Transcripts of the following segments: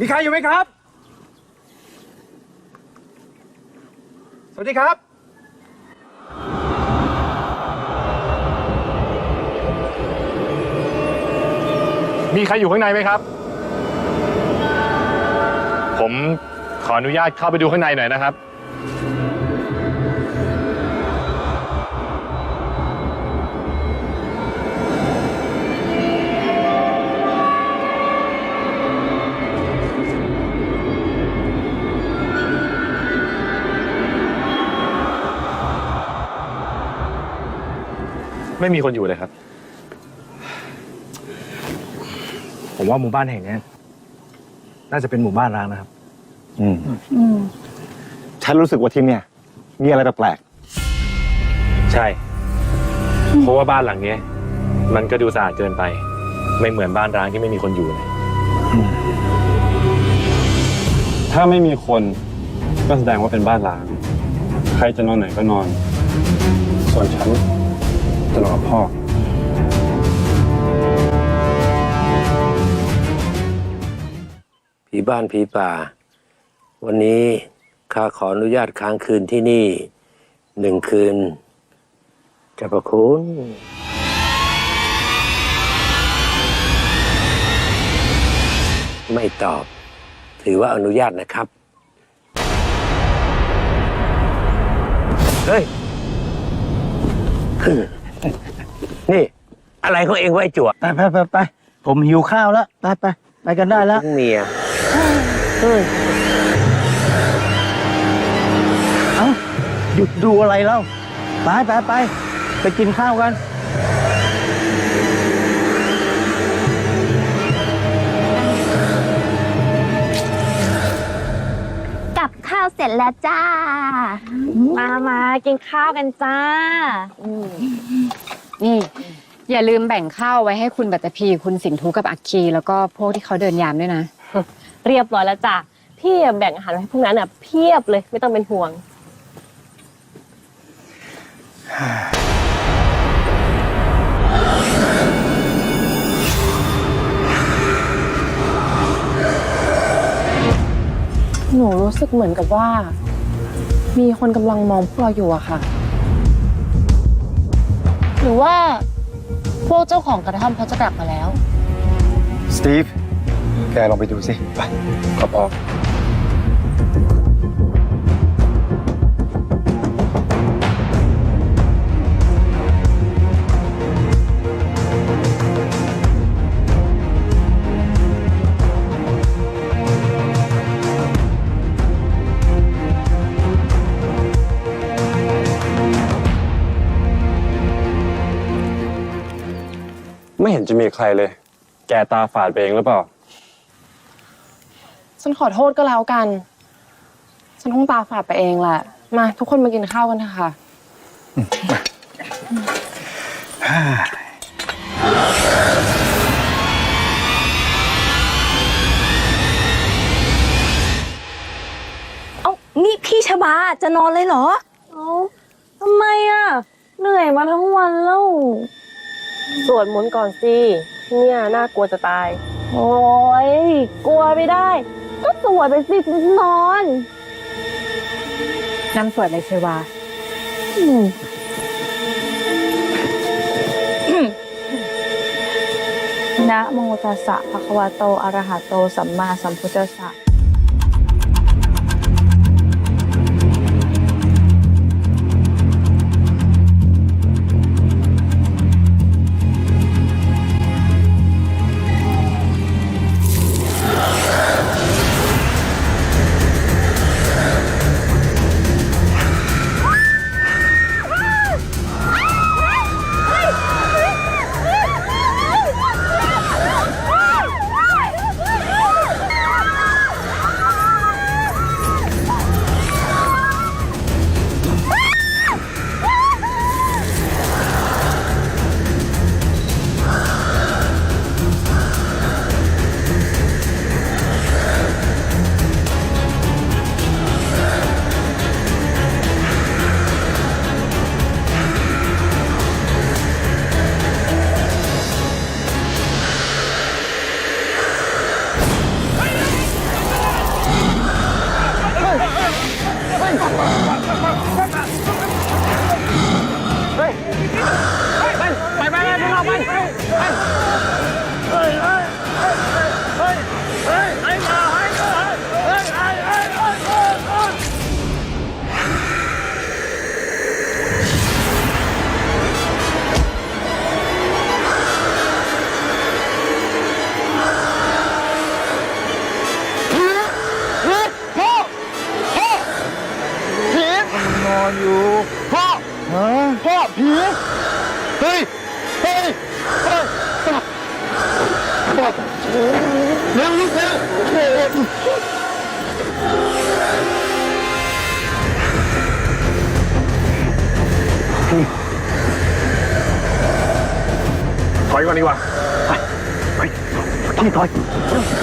มีใครอยู่ไหมครับ สวัสดีครับ มีใครอยู่ข้างในไหมครับ ผมขออนุญาตเข้าไปดูข้างในหน่อยนะครับ ไม่มีคนอยู่เลยครับ ผมว่าหมู่บ้านแห่งนี้น่าจะเป็นหมู่บ้านร้างนะครับอืมฉันรู้สึกว่าที่เนี่ยมีอะไรแปลกใช่ เพราะว่าบ้านหลังเนี้ย มันก็ดูสะอาดเกินไป ไม่เหมือนบ้านร้างที่ไม่มีคนอยู่เลย ๆถ้าไม่มีคนก็แสดงว่าเป็นบ้านล้าง ใครจะนอนไหนก็นอน ส่วนฉัน จะนอนกับพ่อ ผีบ้านผีป่า วันนี้ข้าขออนุญาตค้างคืนที่นี่หนึ่งคืนขอบพระคุณไม่ตอบ ถือว่าอนุญาตนะครับ เฮ้ย นี่ อะไรของเองไว้จั่วไปไปไปไปผมหิวข้าวแล้ว ไปไปไปกันได้แล้วทั้งเมียเฮ้ยเอ้าหยุดดูอะไรแล้ว ไปไปไปไปกินข้าวกัน เสร็จแล้วจ้า มามากินข้าวกันจ้า นี่ อย่าลืมแบ่งข้าวไว้ให้คุณบัตรพีคุณสิงห์ทุกับอักคี แล้วก็พวกที่เขาเดินยามด้วยนะ เรียบร้อยแล้วจ้ะพี่แบ่งอาหารไว้ให้พวกนั้นอะเพียบเลยไม่ต้องเป็นห่วง หนูรู้สึกเหมือนกับว่า มีคนกำลังมองพวกเราอยู่อะค่ะ หรือว่าพวกเจ้าของกระท่อมเขาจะกลับมาแล้ว สตีฟ แกลองไปดูสิ ไปขอพออก จะมีใครเลย แกตาฝาดไปเองหรือเปล่า ฉันขอโทษก็แล้วกัน ฉันคงตาฝาดไปเองแหละ มาทุกคนมากินข้าวกันเถอะค่ะ เอ้านี่พี่ชบาจะนอนเลยเหรอ เอ้าทำไมอะ เหนื่อยมาทั้งวันแล้ว สวดมนต์ก่อนสิ เนี่ยน่ากลัวจะตาย โอ้ยกลัวไม่ได้ ก็สวดไปสิจะนอน น้ำสวยเลยเชวา นะโมตัสสะภะคะวะโตอะระหะโต สัมมาสัมพุทธัสสะ ผีเฮ้ยเฮ้ยเฮ้ยเร็วลูกเร็วถอยก่อนดีกว่าไปไปถอยถอย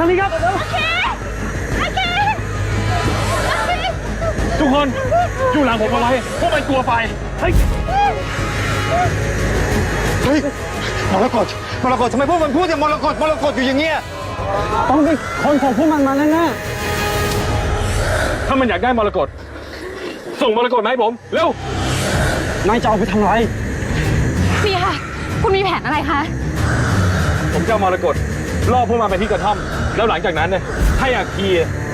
ทางนี้ครับทุกคนอยู่หลังผมเอาไว้พวกมันกลัวไฟเฮ้ยเฮ้ยมรกตมรกตทำไมพวกมันพูดแต่มรกตมรกตอยู่อย่างเงี้ยต้องเป็นคนของพวกมันมาแน่ถ้ามันอยากได้มรกตส่งมรกตมาให้ผมเร็วๆนายจะเอาไปทำไรพี่ค่ะ คุณมีแผนอะไรคะผมจะเอามรกตล่อพวกมันไปที่กระท่อม แล้วหลังจากนั้นเนี่ยให้อาคี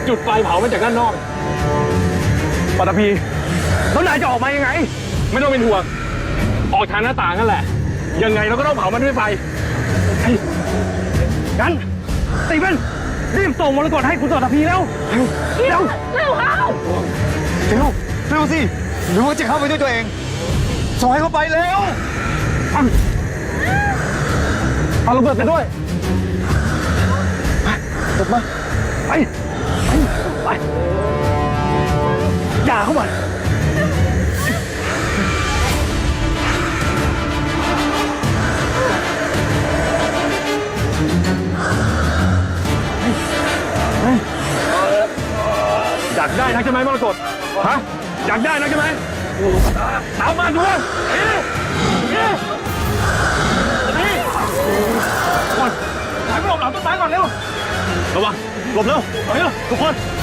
จุดไฟเผามันจากด้านนอกปัตตภีแล้วนายจะออกมายังไง ไม่ต้องเป็นห่วงออกทางหน้าต่างนั่นแหละ ยังไงเราก็ต้องเผามันด้วยไฟงั้นสตีเฟนรีบส่งมรกตให้คุณปัตตภีแล้วเร็วเร็วเร็วเร็วเร็วสิหรือว่าจะเข้าไปด้วยตัวเองส่งให้เขาไปเร็วเอาระเบิดไปด้วย ตบมา ไป ไป ไป อย่าเข้ามาอยากได้นักใช่ไหมมรกตฮะอยากได้นักใช่ไหมตามมาดู ก่อนหายไป